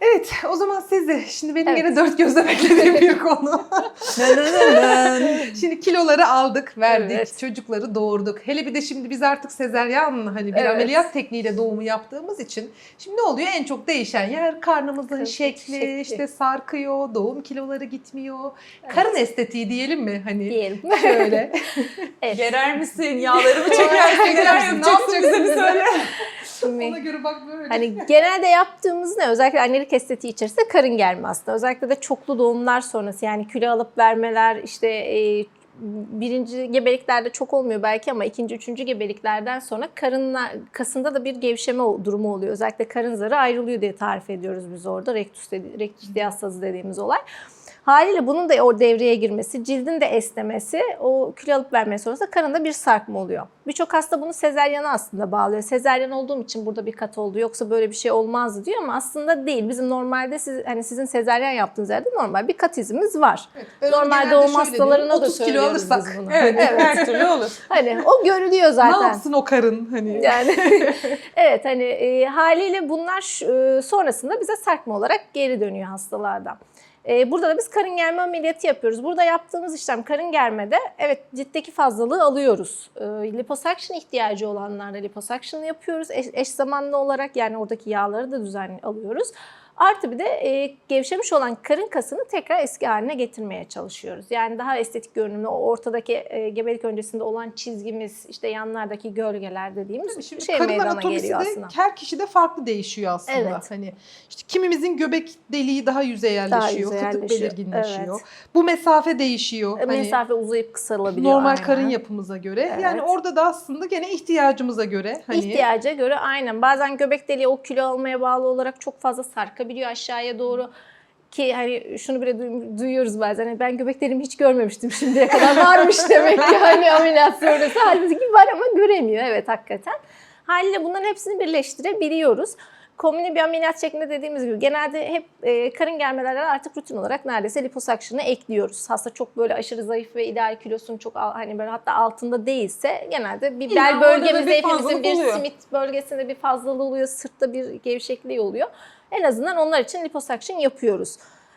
Evet o zaman siz de şimdi benim Evet. yine dört gözle beklediğim bir konu. şimdi kiloları aldık, verdik, Evet. çocukları doğurduk. Hele bir de şimdi biz artık sezeryan hani bir Evet. ameliyat tekniğiyle doğumu yaptığımız için şimdi ne oluyor? En çok değişen yer karnımızın şekli, şekli. işte sarkıyor, doğum kiloları gitmiyor. Evet. Karın estetiği diyelim mi? Hani Diyelim. şöyle. Evet. Gerer misin? Yağlarımı çekersin. Neler yapacaksın bize bir söyle. Şimdi- Ona göre bak böyle. Hani genelde yaptığımız ne? Özellikle annelik estetiği içerisinde karın germe aslında. Özellikle de çoklu doğumlar sonrası yani kilo alıp vermeler işte e, birinci gebeliklerde çok olmuyor belki ama ikinci, üçüncü gebeliklerden sonra karın kasında da bir gevşeme durumu oluyor. Özellikle karın zarı ayrılıyor diye tarif ediyoruz biz orada. Rektus, dedi, rektus diastazı dediğimiz olay. Haliyle bunun da o devreye girmesi, cildin de esnemesi, o kilo alıp verme sonrasında karında bir sarkma oluyor. Birçok hasta bunu sezeryana aslında bağlıyor. Sezeryan olduğum için burada bir kat oldu yoksa böyle bir şey olmazdı diyor ama aslında değil. Bizim normalde siz, hani sizin sezeryan yaptığınız yerde normal bir kat izimiz var. Evet, ben Normal genelde doğum hastalarına diyorum, da 30 kilo alırsak bunu. Evet, Evet. her türlü olur. Hani o görülüyor ne zaten. yapsın o karın hani? Yani evet hani e, haliyle bunlar e, sonrasında bize sarkma olarak geri dönüyor hastalardan. E, burada da biz karın germe ameliyatı yapıyoruz. Burada yaptığımız işlem karın germede evet ciltteki fazlalığı alıyoruz. E, liposuction ihtiyacı olanlarda liposuction yapıyoruz. Eş zamanlı olarak yani oradaki yağları da düzenli alıyoruz. Artı bir de e, gevşemiş olan karın kasını tekrar eski haline getirmeye çalışıyoruz. Yani daha estetik görünümlü, o ortadaki e, gebelik öncesinde olan çizgimiz, işte yanlardaki gölgeler dediğimiz Şimdi şey karın meydana geliyor de aslında. her kişide farklı değişiyor aslında. Evet. Hani işte kimimizin göbek deliği daha yüzeyelleşiyor, Daha yüzeyelleşiyor, belirginleşiyor. Bu mesafe değişiyor. E, Hani Mesafe uzayıp kısalabiliyor. normal aynen. karın yapımıza göre. Evet. Yani orada da aslında gene ihtiyacımıza göre hani İhtiyaca göre aynen. Bazen göbek deliği o kilo almaya bağlı olarak çok fazla sarkabiliyor aşağıya doğru. Ki hani şunu bile duy- duyuyoruz bazen. Hani ben göbek deliğimi hiç görmemiştim şimdiye kadar. Varmış demek ki hani ameliyat sonrası. Halbuki var ama göremiyor. Evet hakikaten. Haliyle bunların hepsini birleştirebiliyoruz. Komüne bir ameliyat şeklinde dediğimiz gibi genelde hep e, karın germelerine artık rutin olarak neredeyse liposuction'ı ekliyoruz. Hasta çok böyle aşırı zayıf ve ideal kilosunun çok hani böyle hatta altında değilse genelde bir bel bölgemizde hepimizin bir oluyor. simit bölgesinde bir fazlalığı oluyor, sırtta bir gevşekliği oluyor. En azından onlar için liposuction yapıyoruz.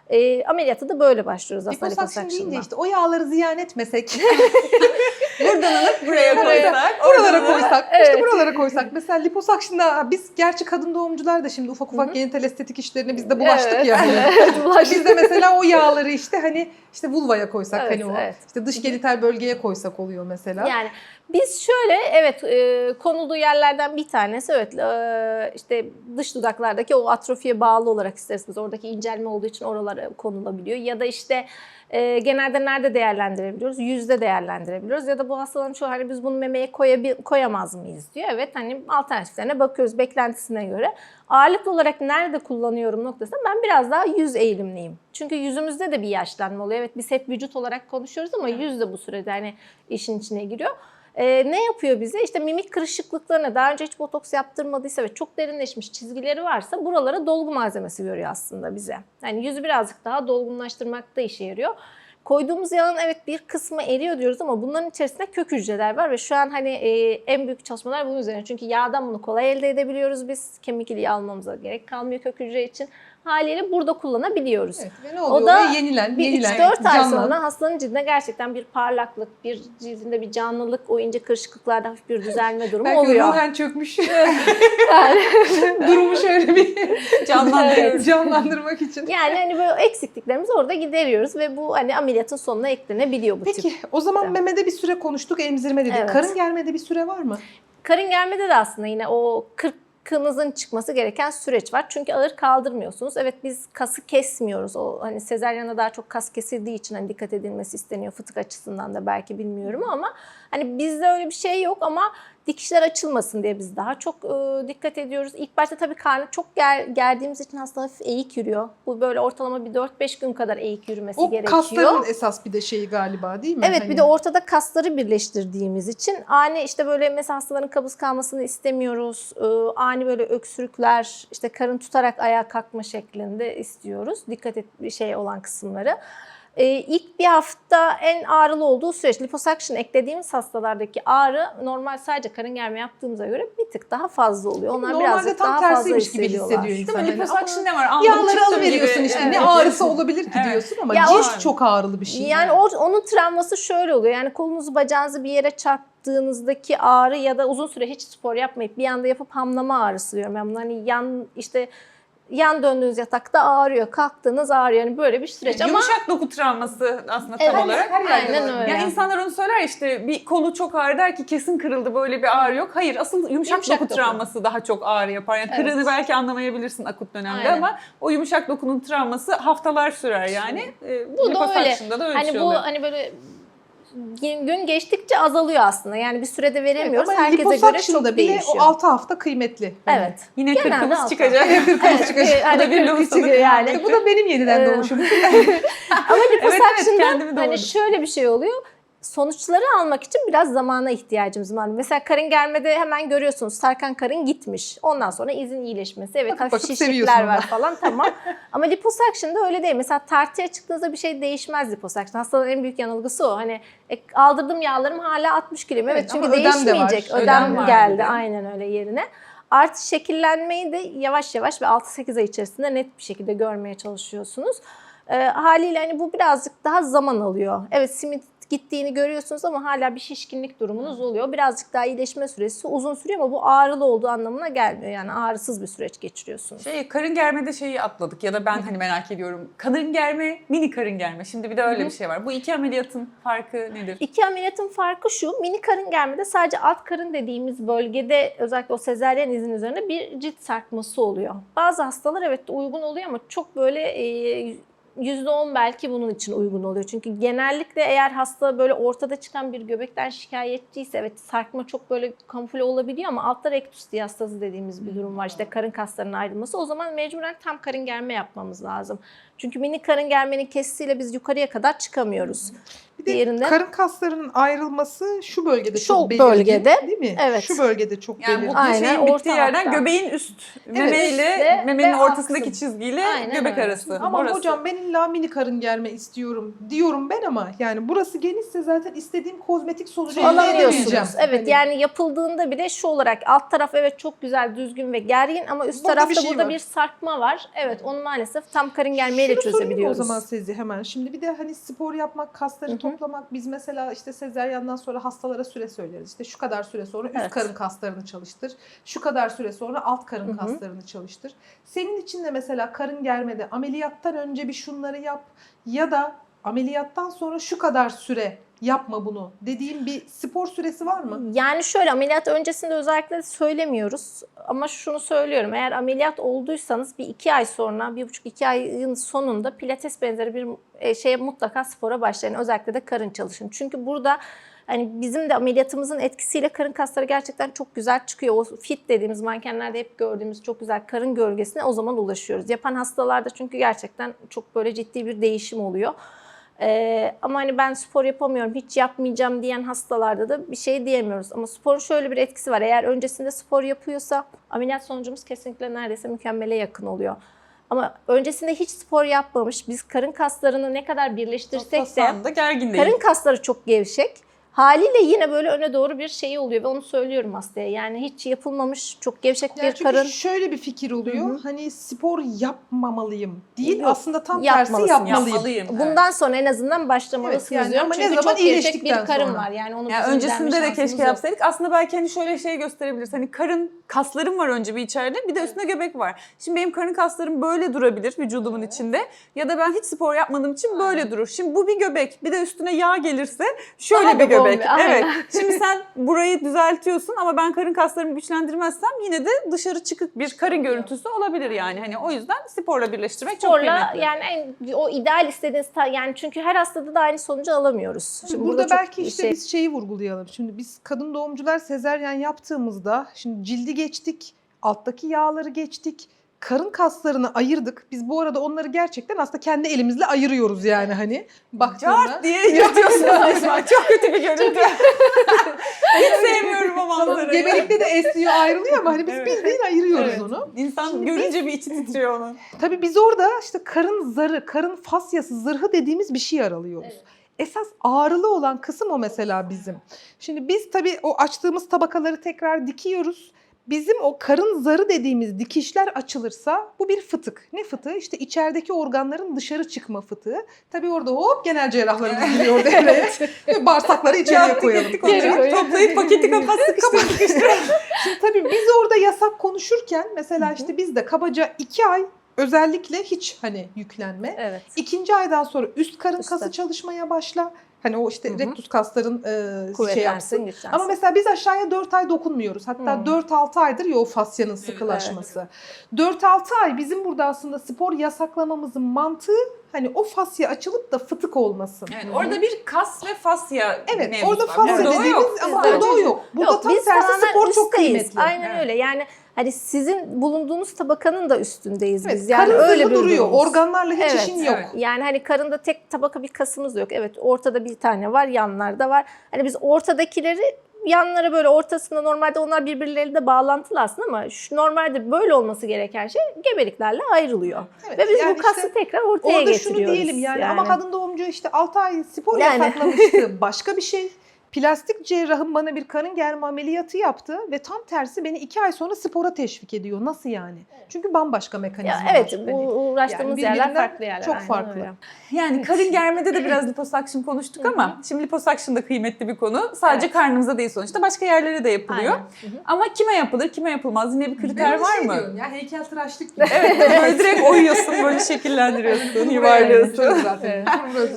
E, ameliyata da böyle başlıyoruz aslında liposuction deyince işte o yağları ziyan etmesek, Buradan alıp buraya koysak. buralara koysak, işte Evet. buralara koysak. Mesela liposuction'da biz gerçi kadın doğumcular da şimdi ufak ufak genital estetik işlerine biz de bulaştık Evet, yani. evet, bulaştık. Biz de mesela o yağları işte hani işte vulvaya koysak Evet, hani o evet. işte dış genital bölgeye koysak oluyor mesela. Yani biz şöyle evet e, konulduğu yerlerden bir tanesi evet e, işte dış dudaklardaki o atrofiye bağlı olarak isterseniz oradaki incelme olduğu için oralara konulabiliyor ya da işte e, genelde nerede değerlendirebiliyoruz? Yüzde değerlendirebiliyoruz ya da bu hastaların çoğu hani biz bunu memeye koyabil- koyamaz mıyız diyor. Evet hani alternatiflerine bakıyoruz beklentisine göre. Ağırlıklı olarak nerede kullanıyorum noktasında ben biraz daha yüz eğilimliyim. Çünkü yüzümüzde de bir yaşlanma oluyor. Evet biz hep vücut olarak konuşuyoruz ama yüz de bu sürede hani işin içine giriyor. Ee, ne yapıyor bize? İşte mimik kırışıklıklarına daha önce hiç botoks yaptırmadıysa ve çok derinleşmiş çizgileri varsa buralara dolgu malzemesi veriyor aslında bize. Yani yüzü birazcık daha dolgunlaştırmakta işe yarıyor. Koyduğumuz yağın evet bir kısmı eriyor diyoruz ama bunların içerisinde kök hücreler var ve şu an hani e, en büyük çalışmalar bunun üzerine. Çünkü yağdan bunu kolay elde edebiliyoruz biz. Kemik iliği almamıza gerek kalmıyor kök hücre için. Haliyle burada kullanabiliyoruz. Evet, ve ne oluyor? O da yenilen, Bir yenilen, 3-4 ay sonra hastanın cildinde gerçekten bir parlaklık, bir cildinde bir canlılık, o ince kırışıklıklarda hafif bir düzelme durumu Belki oluyor. ruhen çökmüş. Yani, Durumu şöyle bir Canlandırıyoruz. canlandırmak için. yani hani böyle eksikliklerimizi orada gideriyoruz ve bu hani ameliyatın sonuna eklenebiliyor bu Peki tip. o zaman Evet. memede bir süre konuştuk, emzirme dedik. Evet. Karın germede bir süre var mı? Karın germede de aslında yine o kırkınızın çıkması gereken süreç var. Çünkü ağır kaldırmıyorsunuz. Evet biz kası kesmiyoruz. O hani sezaryana daha çok kas kesildiği için hani dikkat edilmesi isteniyor. Fıtık açısından da belki bilmiyorum ama hani bizde öyle bir şey yok ama dikişler açılmasın diye biz daha çok e, dikkat ediyoruz. İlk başta tabii karnı çok ger, gerdiğimiz için hasta hafif eğik yürüyor. Bu böyle ortalama bir 4-5 gün kadar eğik yürümesi O gerekiyor. kasların esas bir de şeyi galiba değil mi? Evet Hani- bir de ortada kasları birleştirdiğimiz için ani işte böyle mesela hastaların kabız kalmasını istemiyoruz. Ee, ani böyle öksürükler, işte karın tutarak ayağa kalkma şeklinde istiyoruz. Dikkat et bir şey olan kısımları. E, ilk bir hafta en ağrılı olduğu süreç liposuction eklediğimiz hastalardaki ağrı normal sadece karın germe yaptığımıza göre bir tık daha fazla oluyor. Onlar Normalde birazcık tam daha fazla tersiymiş gibi hissediyorlar. hissediyor insan. Değil mi? Hani Liposuction ne var? Aldım Yağları çıktım alıveriyorsun gibi. işte. Evet. Ne ağrısı olabilir ki Evet. diyorsun ama Ya cilt o- çok ağrılı bir şey. Yani o, onun travması şöyle oluyor. Yani kolunuzu bacağınızı bir yere çarptığınızdaki ağrı ya da uzun süre hiç spor yapmayıp bir anda yapıp hamlama ağrısı diyorum. Ben bunu hani yan işte yan döndüğünüz yatakta ağrıyor, kalktığınız ağrıyor. Yani böyle bir süreç ama Yumuşak doku travması aslında tam Evet, olarak. aynen öyle. Ya insanlar onu söyler işte bir kolu çok ağrı der ki kesin kırıldı böyle bir ağrı yok. Hayır asıl yumuşak, Yumuşak doku, doku. travması daha çok ağrı yapar. Yani Evet. kırığını belki anlamayabilirsin akut dönemde Aynen. ama o yumuşak dokunun travması haftalar sürer yani. Ee, Bu da liposuction'da da öyle hani şey bu oluyor. hani böyle gün geçtikçe azalıyor aslında. Yani bir sürede veremiyoruz. Ama Herkese göre çok bile değişiyor. o 6 hafta kıymetli. Evet. Yine Genelde kırkımız çıkacak. Evet, çıkacak. hani Bu da bir çıkıyor yani. Bu da benim yeniden doğuşum. Ama liposuction'da kendimi hani doğurdum. şöyle bir şey oluyor. Sonuçları almak için biraz zamana ihtiyacımız var. Mesela karın germede hemen görüyorsunuz sarkan karın gitmiş. Ondan sonra izin iyileşmesi. Evet Bakıp hafif bakıp şişlikler var falan tamam. Ama liposuction'da öyle değil. Mesela tartıya çıktığınızda bir şey değişmez liposuction. Hastaların en büyük yanılgısı o. Hani e, aldırdım yağlarım hala 60 kiloyum. Evet, Evet, çünkü ödem de var. değişmeyecek. Ödem Ödem, var geldi de. aynen öyle yerine. Artı şekillenmeyi de yavaş yavaş ve 6-8 ay içerisinde net bir şekilde görmeye çalışıyorsunuz. Ee, haliyle hani bu birazcık daha zaman alıyor. Evet simit gittiğini görüyorsunuz ama hala bir şişkinlik durumunuz oluyor. Birazcık daha iyileşme süresi uzun sürüyor ama bu ağrılı olduğu anlamına gelmiyor. Yani ağrısız bir süreç geçiriyorsunuz. Şey, karın germede şeyi atladık ya da ben hani merak ediyorum. Karın germe, mini karın germe. Şimdi bir de öyle bir şey var. Bu iki ameliyatın farkı nedir? İki ameliyatın farkı şu, mini karın germede sadece alt karın dediğimiz bölgede özellikle o sezaryen izin üzerine bir cilt sarkması oluyor. Bazı hastalar evet uygun oluyor ama çok böyle e, %10 belki bunun için uygun oluyor. Çünkü genellikle eğer hasta böyle ortada çıkan bir göbekten şikayetçiyse evet sarkma çok böyle kamufle olabiliyor ama altta rektus diyastazı dediğimiz bir durum var. İşte karın kaslarının ayrılması. O zaman mecburen tam karın germe yapmamız lazım. Çünkü mini karın germenin kesisiyle biz yukarıya kadar çıkamıyoruz. Bir de Diğerinde- karın kaslarının ayrılması şu bölgede Şu çok belirgin. bölgede, Değil mi? evet. Şu bölgede çok Yani belirgin. bu Aynen, şeyin orta bittiği yerden hatta. göbeğin üst memeyle üstte memenin ortasındaki kısım. çizgiyle Aynen göbek öyle. arası. Ama Orası. hocam ben illa mini karın germe istiyorum diyorum ben ama yani burası genişse zaten istediğim kozmetik sonucu elde edemeyeceğim. Evet Hani yani yapıldığında bile şu olarak alt taraf evet çok güzel düzgün ve gergin ama üst Burada tarafta bir şey burada var. bir sarkma var. Evet onu maalesef tam karın germeyle Şunu sorayım mı çözebiliyoruz. o zaman Sezi hemen. Şimdi bir de hani spor yapmak, kasları Hı hı. toplamak. Biz mesela işte sezeryandan sonra hastalara süre söyleriz. İşte şu kadar süre sonra üst Evet. karın kaslarını çalıştır. Şu kadar süre sonra alt karın Hı hı. kaslarını çalıştır. Senin için de mesela karın germede ameliyattan önce bir şunları yap ya da ameliyattan sonra şu kadar süre yapma bunu dediğim bir spor süresi var mı? Yani şöyle ameliyat öncesinde özellikle söylemiyoruz ama şunu söylüyorum. Eğer ameliyat olduysanız bir iki ay sonra, bir buçuk iki ayın sonunda pilates benzeri bir e, şeye mutlaka spora başlayın. Özellikle de karın çalışın. Çünkü burada hani bizim de ameliyatımızın etkisiyle karın kasları gerçekten çok güzel çıkıyor. O fit dediğimiz mankenlerde hep gördüğümüz çok güzel karın gölgesine o zaman ulaşıyoruz. Yapan hastalarda çünkü gerçekten çok böyle ciddi bir değişim oluyor. Ee, ama hani ben spor yapamıyorum, hiç yapmayacağım diyen hastalarda da bir şey diyemiyoruz. Ama sporun şöyle bir etkisi var. Eğer öncesinde spor yapıyorsa ameliyat sonucumuz kesinlikle neredeyse mükemmele yakın oluyor. Ama öncesinde hiç spor yapmamış, biz karın kaslarını ne kadar birleştirsek de gergin değil. karın kasları çok gevşek. Haliyle yine böyle öne doğru bir şey oluyor ve onu söylüyorum hastaya. Yani hiç yapılmamış çok gevşek Yani bir çünkü karın. şöyle bir fikir oluyor. Hı hı. Hani spor yapmamalıyım değil Yok, aslında tam tersi yapmalıyım. Yapmalıyım. Bundan sonra en azından başlamalısınız Evet, yani diyorum. ama ne Çünkü zaman çok gevşek iyileştikten bir karın sonra. var. Yani onu Yani öncesinde de keşke yok. yapsaydık. Aslında belki hani şöyle şey gösterebiliriz. Hani karın kaslarım var önce bir içeride bir de üstüne göbek var. Şimdi benim karın kaslarım böyle durabilir vücudumun içinde. Ya da ben hiç spor yapmadığım için böyle durur. Şimdi bu bir göbek. Bir de üstüne yağ gelirse şöyle Daha bir da göbek. aynen. Evet. Şimdi sen burayı düzeltiyorsun ama ben karın kaslarımı güçlendirmezsem yine de dışarı çıkık bir karın görüntüsü olabilir yani. Hani o yüzden sporla birleştirmek çok Sporla kıymetli. yani en, o ideal istediğiniz yani çünkü her hastada da aynı sonucu alamıyoruz. Şimdi burada, çok belki işte şey- biz şeyi vurgulayalım. Şimdi biz kadın doğumcular sezeryen yaptığımızda şimdi cildi geçtik, alttaki yağları geçtik. Karın kaslarını ayırdık. Biz bu arada onları gerçekten aslında kendi elimizle ayırıyoruz yani hani baktığında. Cart diye resmen. Çok kötü bir görüntü. Hiç sevmiyorum o manzarayı. Gebelikte de esniyor ayrılıyor ama hani biz Evet. bildiğin ayırıyoruz Evet. onu. İnsan Şimdi görünce bir içi titriyor onun. Tabii biz orada işte karın zarı, karın fasyası, zırhı dediğimiz bir şey aralıyoruz. Esas ağrılı olan kısım o mesela bizim. Şimdi biz tabii o açtığımız tabakaları tekrar dikiyoruz. Bizim o karın zarı dediğimiz dikişler açılırsa bu bir fıtık. Ne fıtığı? İşte içerideki organların dışarı çıkma fıtığı. Tabii orada hop genel cerrahlarımız giriyor devreye. Ve Bağırsakları içeriye koyalım. onları. Toplayıp paketi kapat sıkıştır sıkıştır. Şimdi tabii biz orada yasak konuşurken mesela işte bizde kabaca iki ay özellikle hiç hani yüklenme. Evet. İkinci aydan sonra üst karın Üstte. kası çalışmaya başla. Hani o işte Hı hı. rektus kasların e, şey yapsın. güçlensin. Ama mesela biz aşağıya 4 ay dokunmuyoruz. Hatta Hı. 4-6 aydır ya o fasyanın sıkılaşması. 4-6 ay bizim burada aslında spor yasaklamamızın mantığı hani o fasya açılıp da fıtık olmasın. Evet, orada bir kas ve fasya Evet mevzusu orada var. fasya Burada o dediğimiz yok. ama burada o yok. Burada Yok, tam tersi spor çok kıymetli. Aynen Evet. öyle. Yani hani sizin bulunduğunuz tabakanın da üstündeyiz Evet, biz. Yani öyle bir duruyor. durumumuz. Organlarla hiç Evet, işin yok. evet. Yani hani karında tek tabaka bir kasımız yok. Evet ortada bir tane var, yanlarda var. Hani biz ortadakileri yanlara böyle ortasında normalde onlar birbirleriyle bağlantılı aslında ama şu normalde böyle olması gereken şey gebeliklerle ayrılıyor. Evet, Ve biz yani bu kası işte tekrar ortaya Orada getiriyoruz. şunu diyelim yani, ama kadın doğumcu işte 6 ay spor Yani. yasaklamıştı. Başka bir şey. Plastik cerrahım bana bir karın germe ameliyatı yaptı ve tam tersi beni 2 ay sonra spora teşvik ediyor. Nasıl yani? Çünkü bambaşka ya mekanizma evet var. bu Hani uğraştığımız yani yerler farklı yerler. çok aynen farklı. öyle. Yani karın germede de biraz liposuction konuştuk ama şimdi liposuction da kıymetli bir konu. Sadece Evet. karnımıza değil sonuçta başka yerlere de yapılıyor. Aynen. Ama kime yapılır, kime yapılmaz yine bir kriter var mı? şey ya heykel tıraşlık gibi. Evet böyle direkt oyuyorsun, böyle şekillendiriyorsun, yuvarlıyorsun. zaten.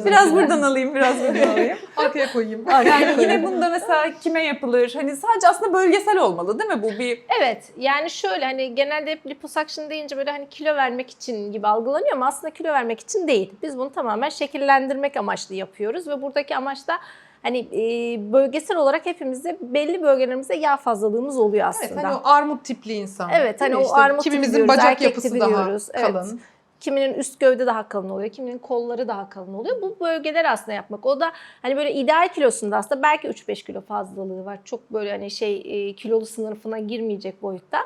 Biraz buradan alayım, biraz buradan alayım. arkaya koyayım. Yani yine bunda mesela kime yapılır? Hani sadece aslında bölgesel olmalı değil mi bu bir Evet yani şöyle hani genelde hep liposuction deyince böyle hani kilo vermek için gibi algılanıyor ama aslında kilo vermek için değil. Biz bunu tamamen şekillendirmek amaçlı yapıyoruz ve buradaki amaç da hani e, bölgesel olarak hepimizde belli bölgelerimizde yağ fazlalığımız oluyor aslında. Evet hani o armut tipli insan. Evet, hani mi? o armut kimimizin bacak erkek yapısı daha diyoruz. Evet. Kiminin üst gövde daha kalın oluyor, kiminin kolları daha kalın oluyor. Bu bölgeler aslında yapmak. O da hani böyle ideal kilosunda aslında belki 3-5 kilo fazlalığı var. Çok böyle hani şey e, kilolu sınıfına girmeyecek boyutta.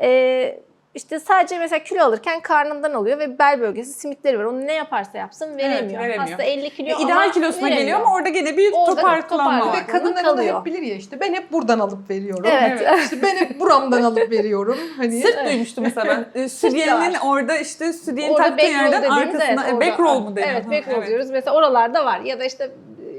E, işte sadece mesela kilo alırken karnından alıyor ve bel bölgesi simitleri var. Onu ne yaparsa yapsın veremiyor. veremiyor. Hasta 50 kilo ideal ama kilosuna veremiyor. geliyor ama orada gene bir Orada toparlanma toparlıyor. var. Ve kadınlar hep bilir ya işte ben hep buradan alıp veriyorum. Evet. İşte ben hep buramdan alıp veriyorum. Hani Sırt duymuştum mesela ben. Ee, Südyenin var. orada işte Orada taktığı yerden arkasına evet, e, back orada- roll mu deniyor? Evet Hı, back roll diyoruz. Mesela oralarda var. Ya da işte e,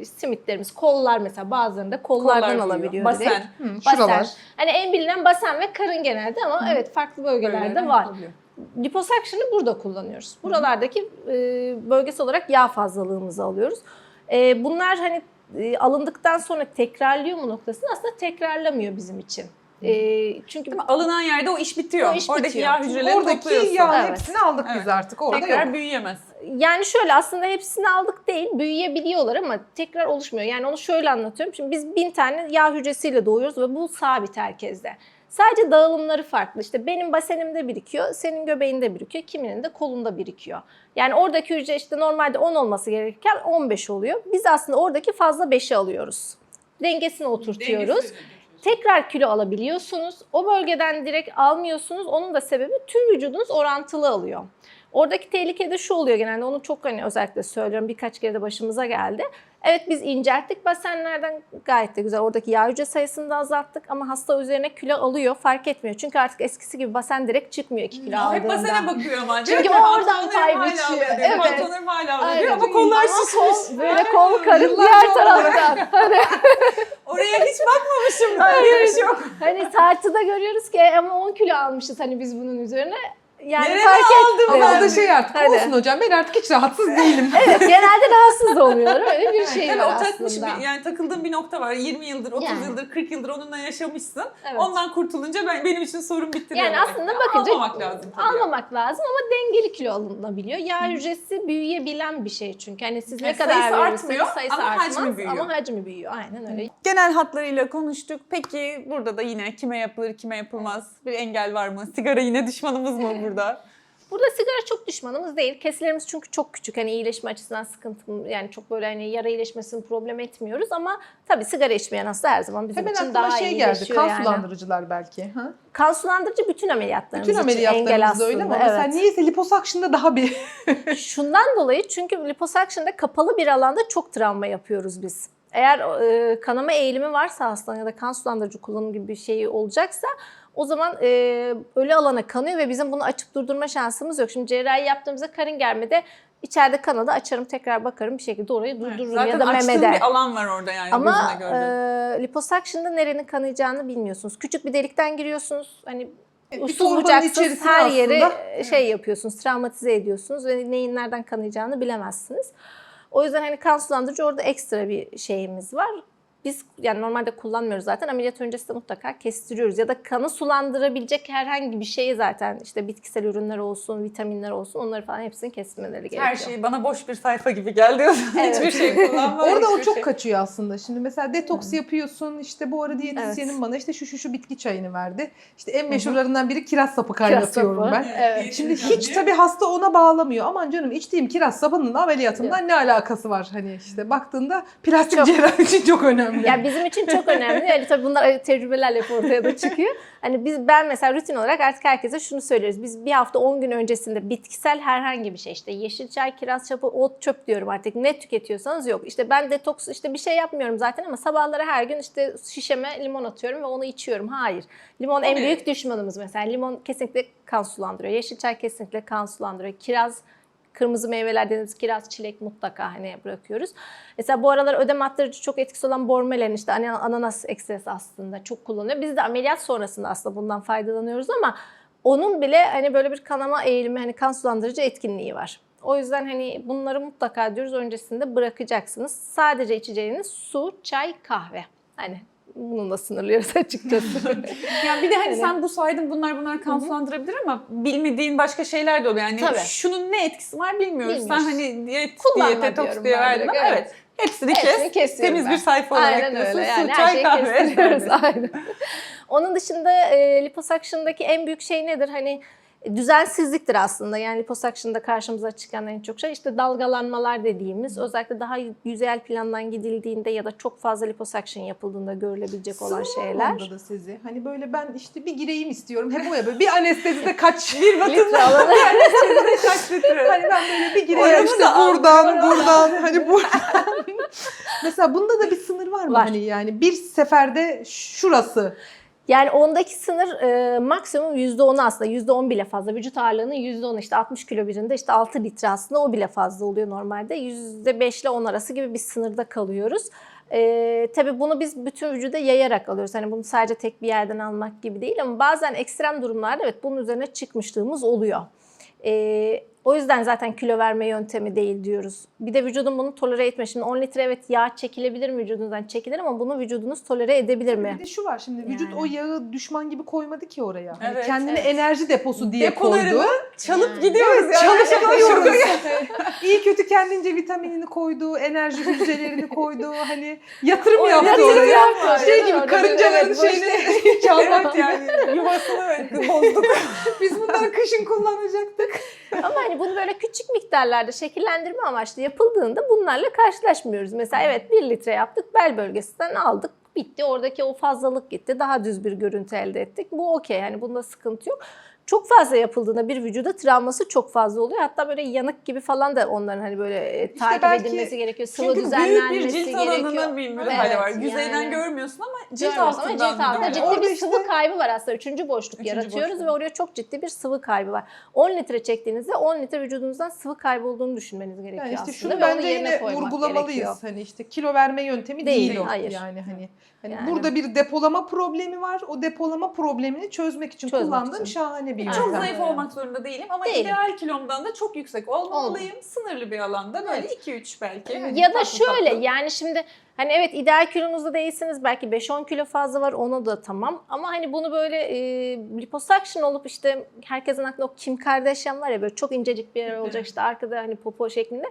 simitlerimiz, kollar mesela bazılarında kollardan Kollar alabiliyor direkt. Basen. hı, Basen. şuralar. Hani en bilinen basen ve karın genelde ama evet farklı bölgelerde Böyleleri var. yapılıyor. Liposuction'ı burada kullanıyoruz. Buralardaki e, bölgesel olarak yağ fazlalığımızı alıyoruz. E, bunlar hani e, alındıktan sonra tekrarlıyor mu noktasını aslında tekrarlamıyor bizim için. E, çünkü Değil mi? Alınan yerde o iş bitiyor. O iş Oradaki bitiyor. yağ hücrelerini Oradaki topluyorsun. yağın Evet. hepsini aldık Evet. biz artık. Orada Tekrar yok. büyüyemez. Yani şöyle aslında hepsini aldık değil, büyüyebiliyorlar ama tekrar oluşmuyor. Yani onu şöyle anlatıyorum. Şimdi biz bin tane yağ hücresiyle doğuyoruz ve bu sabit herkeste. Sadece dağılımları farklı. İşte benim basenimde birikiyor, senin göbeğinde birikiyor, kiminin de kolunda birikiyor. Yani oradaki hücre işte normalde 10 olması gerekirken 15 oluyor. Biz aslında oradaki fazla 5'i alıyoruz. Dengesini oturtuyoruz. Tekrar kilo alabiliyorsunuz. O bölgeden direkt almıyorsunuz. Onun da sebebi tüm vücudunuz orantılı alıyor. Oradaki tehlike de şu oluyor genelde. Onu çok hani özellikle söylüyorum. Birkaç kere de başımıza geldi. Evet biz incelttik basenlerden gayet de güzel. Oradaki yağ hücre sayısını da azalttık ama hasta üzerine kilo alıyor fark etmiyor. Çünkü artık eskisi gibi basen direkt çıkmıyor 2 kilo Hep aldığında. basene bakıyor ama. Çünkü ki, oradan pay biçiyor. Evet. Pantolonlarım hala alıyor ama kollar şişmiş. kol, böyle kol karın diğer taraftan. Oraya hiç bakmamışım. Böyle bir şey yok. hani tartıda görüyoruz ki ama 10 kilo almışız hani biz bunun üzerine. Yani Nereye fark aldım. Ama o da şey artık Hadi. olsun hocam ben artık hiç rahatsız değilim. Evet genelde rahatsız oluyorum. Öyle bir şey Tabii var o takmış aslında. bir, yani takıldığın bir nokta var. 20 yıldır, 30 Yani. yıldır, 40 yıldır onunla yaşamışsın. Evet. Ondan kurtulunca ben benim için sorun bitti Yani demek aslında bakınca Almamak lazım tabii. almamak lazım ama dengeli kilo alınabiliyor. Yağ hücresi büyüyebilen bir şey çünkü. Hani siz ne Yani kadar sayısı artmıyor sayısı ama artmaz hacmi büyüyor. ama hacmi büyüyor. Aynen öyle. Genel hatlarıyla konuştuk. Peki burada da yine kime yapılır, kime yapılmaz bir engel var mı? Sigara yine düşmanımız mı burada? Burada sigara çok düşmanımız değil. Kesilerimiz çünkü çok küçük. Hani iyileşme açısından sıkıntı yani çok böyle hani yara iyileşmesini problem etmiyoruz ama tabii sigara içmeyen hasta her zaman bizim Hemen için daha şey geldi. iyileşiyor Kan yani. sulandırıcılar belki. Ha? Kan sulandırıcı bütün ameliyatlarımız Bütün için engel aslında. öyle ama evet. mesela niyeyse liposakşında daha bir Şundan dolayı çünkü liposakşında kapalı bir alanda çok travma yapıyoruz biz. Eğer e, kanama eğilimi varsa hastanın ya da kan sulandırıcı kullanım gibi bir şey olacaksa o zaman e, ölü alana kanıyor ve bizim bunu açıp durdurma şansımız yok. Şimdi cerrahi yaptığımızda karın germede içeride kanadı açarım tekrar bakarım bir şekilde orayı durdururum Zaten ya da memede. bir alan var orada yani Ama gözüne gördüğün. e, liposakşında nerenin kanayacağını bilmiyorsunuz. Küçük bir delikten giriyorsunuz. Hani bir usul bucaksız her yeri aslında. e, şey yapıyorsunuz, travmatize ediyorsunuz ve neyin nereden kanayacağını bilemezsiniz. O yüzden hani kan sulandırıcı orada ekstra bir şeyimiz var. Biz yani normalde kullanmıyoruz zaten ameliyat öncesi de mutlaka kestiriyoruz. Ya da kanı sulandırabilecek herhangi bir şeyi zaten işte bitkisel ürünler olsun, vitaminler olsun onları falan hepsini kesmeleri gerekiyor. Her şey bana boş bir sayfa gibi geldi. Evet. Hiçbir şey kullanmadım. Orada o çok şey. kaçıyor aslında. Şimdi mesela detoks yapıyorsun. işte bu ara diyetisyenim Evet. bana işte şu şu şu bitki çayını verdi. İşte en meşhurlarından biri kiraz sapı kaynatıyorum sapı. ben. Evet. Şimdi hiç tabii hasta ona bağlamıyor. Aman canım içtiğim kiraz sapının ameliyatından ne alakası var? Hani işte baktığında plastik cerrahi için çok önemli. Yani bizim için çok önemli. Yani tabii bunlar tecrübelerle hep ortaya da çıkıyor. Hani biz ben mesela rutin olarak artık herkese şunu söylüyoruz. Biz bir hafta 10 gün öncesinde bitkisel herhangi bir şey işte yeşil çay, kiraz çapı, ot çöp diyorum artık. Ne tüketiyorsanız yok. İşte ben detoks işte bir şey yapmıyorum zaten ama sabahları her gün işte şişeme limon atıyorum ve onu içiyorum. Hayır. Limon en büyük düşmanımız mesela. Limon kesinlikle kan sulandırıyor. Yeşil çay kesinlikle kan sulandırıyor. Kiraz kırmızı meyveler dediğimiz kiraz, çilek mutlaka hani bırakıyoruz. Mesela bu aralar ödem attırıcı çok etkisi olan bormelen işte ana- ananas ekstresi aslında çok kullanılıyor. Biz de ameliyat sonrasında aslında bundan faydalanıyoruz ama onun bile hani böyle bir kanama eğilimi hani kan sulandırıcı etkinliği var. O yüzden hani bunları mutlaka diyoruz öncesinde bırakacaksınız. Sadece içeceğiniz su, çay, kahve. Hani bununla sınırlıyoruz açıkçası. Yani bir de hani Evet. sen bu saydın bunlar bunlar kan sulandırabilir ama bilmediğin başka şeyler de oluyor. Yani Tabii. şunun ne etkisi var bilmiyoruz. Bilmiyoruz. Sen hani diyet, diyet, detoks diye verdin ama evet. evet. Hepsini, Hepsini kes. Temiz ben. bir sayfa olarak Aynen diyorsun. öyle. Su, Yani her çay, kahve. Aynen. Onun dışında e, liposakşındaki en büyük şey nedir? Hani düzensizliktir aslında. Yani liposakşında karşımıza çıkan en çok şey işte dalgalanmalar dediğimiz özellikle daha yüzeyel plandan gidildiğinde ya da çok fazla liposakşın yapıldığında görülebilecek olan Sınır şeyler. da sizi. Hani böyle ben işte bir gireyim istiyorum. Hep o ya böyle bir anestezide kaç Bir batın Litre alanı. kaç litre? Hani ben böyle bir gireyim Oranı işte buradan buradan hani buradan. Mesela bunda da bir sınır var mı? Var. Hani yani bir seferde şurası. Yani ondaki sınır e, maksimum %10 aslında. %10 bile fazla. Vücut ağırlığının %10 işte 60 kilo birinde işte 6 litre aslında o bile fazla oluyor normalde. %5 ile 10 arası gibi bir sınırda kalıyoruz. E, tabii bunu biz bütün vücuda yayarak alıyoruz. Hani bunu sadece tek bir yerden almak gibi değil ama bazen ekstrem durumlarda evet bunun üzerine çıkmışlığımız oluyor. E, o yüzden zaten kilo verme yöntemi değil diyoruz. Bir de vücudun bunu tolere etme. Şimdi 10 litre evet yağ çekilebilir mi vücudunuzdan? Çekilir ama bunu vücudunuz tolere edebilir mi? Bir de şu var şimdi vücut Yani. o yağı düşman gibi koymadı ki oraya. Hani Evet, kendini evet. enerji deposu diye Depolarını koydu. Çalıp Yani. gidiyoruz yani. çalışamıyoruz. İyi kötü kendince vitaminini koydu, enerji hücrelerini koydu. Hani yatırım O yaptı yatırım oraya. yaptı. Şey Evet, gibi karıncaların evet, şeyini çalmak yani yuvasını bozduk. Biz bunları kışın kullanacaktık. Ama hani bunu böyle küçük miktarlarda şekillendirme amaçlı yapıldığında bunlarla karşılaşmıyoruz. Mesela evet 1 litre yaptık, bel bölgesinden aldık. Bitti. Oradaki o fazlalık gitti. Daha düz bir görüntü elde ettik. Bu okey. Yani bunda sıkıntı yok. Çok fazla yapıldığında bir vücuda travması çok fazla oluyor. Hatta böyle yanık gibi falan da onların hani böyle e, takip belki- edilmesi gerekiyor. Sıvı Çünkü büyük düzenlenmesi bir cilt alanının bir müdahale Evet, var. Yüzeyden yani. görmüyorsun ama cilt Görmüyoruz ama altından cilt altında ciddi. Orada bir işte- sıvı kaybı var aslında. Üçüncü boşluk Üçüncü yaratıyoruz boşluk. ve oraya çok ciddi bir sıvı kaybı var. 10 litre çektiğinizde 10 litre vücudunuzdan sıvı kaybı olduğunu düşünmeniz gerekiyor Yani işte aslında. şunu bence yine vurgulamalıyız. gerekiyor. Hani işte kilo verme yöntemi değil, Değil, o. hayır. Yani hani hani Yani. burada bir depolama problemi var. O depolama problemini çözmek için Çözmek kullandığım için. şahane Aynen. Çok yöntem. zayıf olmak zorunda değilim ama Değilim. ideal kilomdan da çok yüksek olmamalıyım. Sınırlı bir alanda böyle 2-3 belki. Hani ya da tatlı şöyle tatlı. yani şimdi hani evet ideal kilonuzda değilsiniz belki 5-10 kilo fazla var ona da tamam ama hani bunu böyle e, liposuction olup işte herkesin aklında o Kim Kardashian var ya böyle çok incecik bir yer olacak işte arkada hani popo şeklinde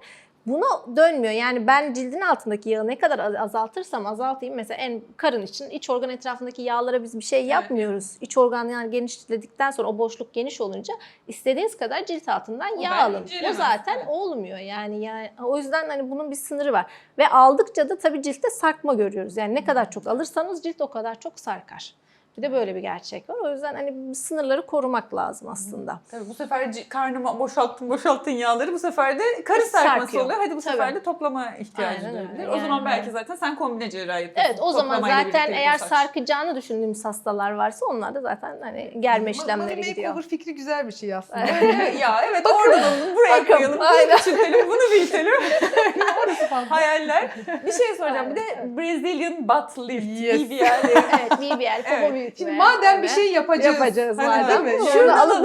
Buna dönmüyor. Yani ben cildin altındaki yağı ne kadar az- azaltırsam azaltayım. Mesela en karın için iç organ etrafındaki yağlara biz bir şey yapmıyoruz. İç organ yani genişledikten sonra o boşluk geniş olunca istediğiniz kadar cilt altından O yağ alın. O zaten Evet. olmuyor yani. yani o yüzden hani bunun bir sınırı var. Ve aldıkça da tabii ciltte sarkma görüyoruz. Yani ne kadar çok alırsanız cilt o kadar çok sarkar. Bir de böyle bir gerçek var. O yüzden hani sınırları korumak lazım aslında. Tabii bu sefer karnıma boşalttın boşalttın yağları bu sefer de karın sarkması Sarkıyor. oluyor. Hadi bu Tabii. sefer de toplama ihtiyacı duyabilir. O zaman belki zaten sen kombine cerrahi yapıyorsun. Evet o zaman Toplamayla zaten eğer liposaç. sarkacağını düşündüğümüz hastalar varsa onlar da zaten hani germe işlemleri gidiyor. makeover fikri güzel bir şey aslında. Ya evet oradan alalım buraya Bakın, koyalım. Bunu küçültelim bunu büyütelim. Hayaller. Bir şey soracağım. Bir de. Brazilian butt lift. Yes. BBL. evet BBL, Evet. Büyütme. Şimdi madem bir şey yapacağız. yapacağız Hani madem. değil mi? Şunu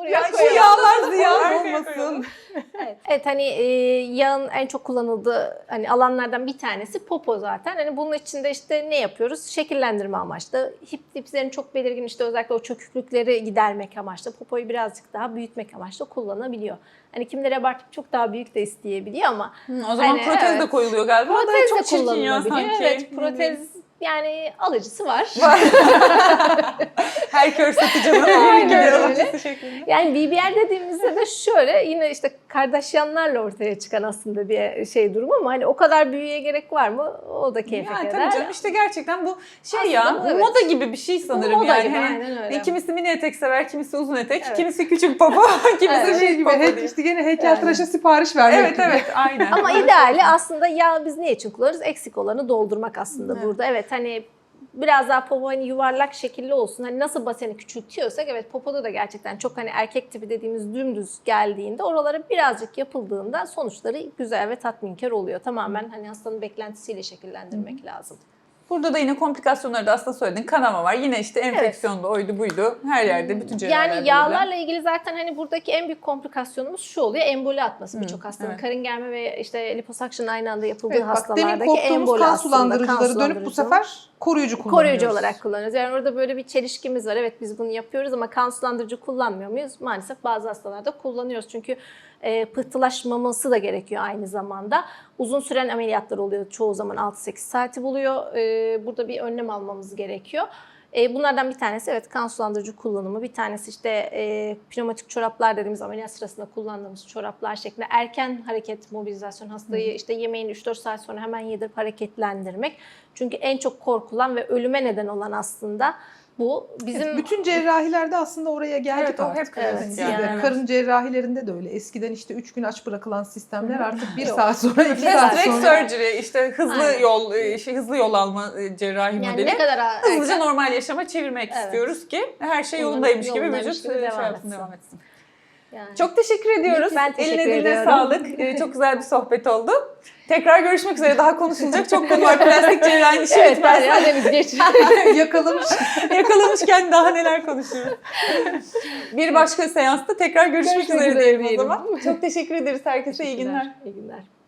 buraya Ya şu yağlar ziyan olmasın. Evet. evet hani e, yağın en çok kullanıldığı hani alanlardan bir tanesi popo zaten. Hani bunun içinde işte ne yapıyoruz? Şekillendirme amaçlı. Hip diplerin çok belirgin işte özellikle o çöküklükleri gidermek amaçlı. Popoyu birazcık daha büyütmek amaçlı kullanabiliyor. Hani kimileri abartıp çok daha büyük de isteyebiliyor ama Hı, O zaman Hani, protez de evet. koyuluyor galiba. Protez çok de çirkin ya kullanılabiliyor. sanki. Evet protez yani alıcısı var. Her kör satıcının Aynen gibi. Yani BBL dediğimizde de şöyle yine işte Kardashianlarla ortaya çıkan aslında bir şey durum ama hani o kadar büyüye gerek var mı? O da keyfe Yani keder. tabii canım işte gerçekten bu şey Aslında ya evet. moda gibi bir şey sanırım Moda yani. gibi, Hani öyle. Kimisi mini etek sever, kimisi uzun etek, Evet. kimisi küçük popo, kimisi Evet. Şey büyük gibi popo hep işte gene heykeltıraşa sipariş vermek Evet gibi. evet aynen. Ama ideali aslında yağ biz ne için kullanırız? Eksik olanı doldurmak aslında Evet. burada. Evet hani biraz daha popo hani yuvarlak şekilli olsun. Hani nasıl baseni küçültüyorsak evet popoda da gerçekten çok hani erkek tipi dediğimiz dümdüz geldiğinde oralara birazcık yapıldığında sonuçları güzel ve tatminkar oluyor. Tamamen hani hastanın beklentisiyle şekillendirmek lazım. Burada da yine komplikasyonları da aslında söyledin. Kanama var. Yine işte enfeksiyonda oydu buydu. Her yerde bütün cerrahlerde. Yani yağlarla ilgili zaten hani buradaki en büyük komplikasyonumuz şu oluyor. Emboli atması birçok hastanın. evet. Karın germe ve işte liposuction aynı anda yapıldığı Evet, bak demin hastalardaki emboli kan sulandırıcıları dönüp bu sulandırıcı. sefer koruyucu kullanıyoruz. koruyucu olarak kullanıyoruz. Yani orada böyle bir çelişkimiz var. Evet biz bunu yapıyoruz ama kan sulandırıcı kullanmıyor muyuz? Maalesef bazı hastalarda kullanıyoruz. Çünkü e, pıhtılaşmaması da gerekiyor aynı zamanda. Uzun süren ameliyatlar oluyor. Çoğu zaman 6-8 saati buluyor. E, burada bir önlem almamız gerekiyor. E, bunlardan bir tanesi evet kan sulandırıcı kullanımı. Bir tanesi işte e, pneumatik çoraplar dediğimiz ameliyat sırasında kullandığımız çoraplar şeklinde erken hareket mobilizasyon hastayı işte yemeğin 3-4 saat sonra hemen yedirip hareketlendirmek. Çünkü en çok korkulan ve ölüme neden olan aslında bu. Bizim Evet, bütün cerrahilerde aslında oraya geldik Evet, o hep artık. evet yani. Evet. Karın cerrahilerinde de öyle. Eskiden işte 3 gün aç bırakılan sistemler artık 1 Yok. saat sonra 2 Bir saat Fast sonra. surgery işte hızlı Aynen. yol e, şey, hızlı yol alma e, cerrahi yani modeli. ne kadar Hızlıca normal yaşama çevirmek Evet. istiyoruz ki her şey Yolunda- yolundaymış gibi yolundaymış vücut gibi e, şey devam etsin. devam etsin. Yani. Çok teşekkür ediyoruz. Ben teşekkür Eline diline ediyorum. sağlık. Ee, çok güzel bir sohbet oldu. Tekrar görüşmek üzere. Daha konuşulacak çok konu var. Plastik cerrahi işi Evet, bitmez. ben Deniz geç. Yakalamış. Yakalamışken daha neler konuşuyoruz. bir başka seansta tekrar görüşmek Görüşmek üzere üzere diyelim o zaman. Çok teşekkür ederiz herkese. iyi günler. İyi günler.